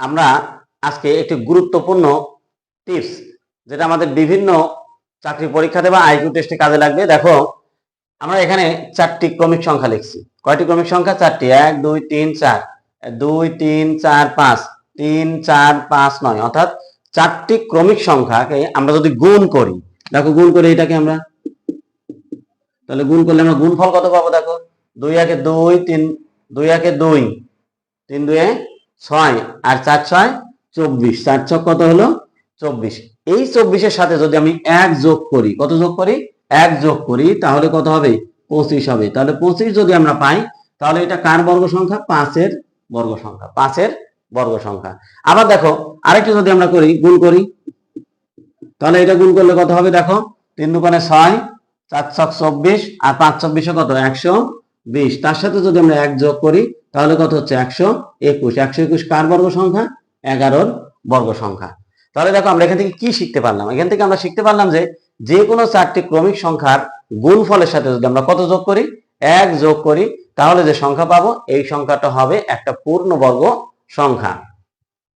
আমরা আজকে একটি গুরুত্বপূর্ণ টিপস যেটা আমাদের বিভিন্ন চাকরি পরীক্ষাতে বা আইকিউ টেস্টে কাজে লাগবে। দেখো, আমরা এখানে চারটি ক্রমিক সংখ্যা লিখছি। কয়টি ক্রমিক সংখ্যা? চারটি। এক, দুই, তিন, চার। দুই, তিন, চার, পাঁচ। তিন, চার, পাঁচ, নয়। অর্থাৎ চারটি ক্রমিক সংখ্যাকে আমরা যদি গুণ করি, দেখো গুণ করি এটাকে আমরা। তাহলে গুণ করলে আমরা গুণফল কত পাবো দেখো? দুই একে দুই, তিন, দুই একে দুই। তিন দুয়ে ছয় আর চার ছয় চব্বিশ। চার ছক কত হলো? চব্বিশ। এই চব্বিশের সাথে যদি আমি এক যোগ করি, কত যোগ করি? এক যোগ করি, তাহলে কত হবে? পঁচিশ হবে। তাহলে পঁচিশ যদি আমরা পাই, তাহলে এটা কার বর্গ সংখ্যা? পাঁচের বর্গ সংখ্যা। পাঁচের বর্গ সংখ্যা। আবার দেখো, আরেকটু যদি আমরা করি, গুণ করি, তাহলে এটা গুণ করলে কত হবে দেখো? তিন দোকানে ছয়, চার ছক চব্বিশ, আর পাঁচ চব্বিশে কত? একশো বিশ। তার সাথে যদি আমরা এক যোগ করি তাহলে কত হচ্ছে? একশো একুশ। একশো একুশ কার বর্গ সংখ্যা? এগারোর বর্গ সংখ্যা। তাহলে দেখো আমরা এখান থেকে কি শিখতে পারলাম? এখান থেকে আমরা শিখতে পারলাম যে যে কোনো চারটি ক্রমিক সংখ্যার গুণফলের সাথে যদি আমরা কত যোগ করি? এক যোগ করি, তাহলে যে সংখ্যা পাবো, এই সংখ্যাটা হবে একটা পূর্ণ বর্গ সংখ্যা।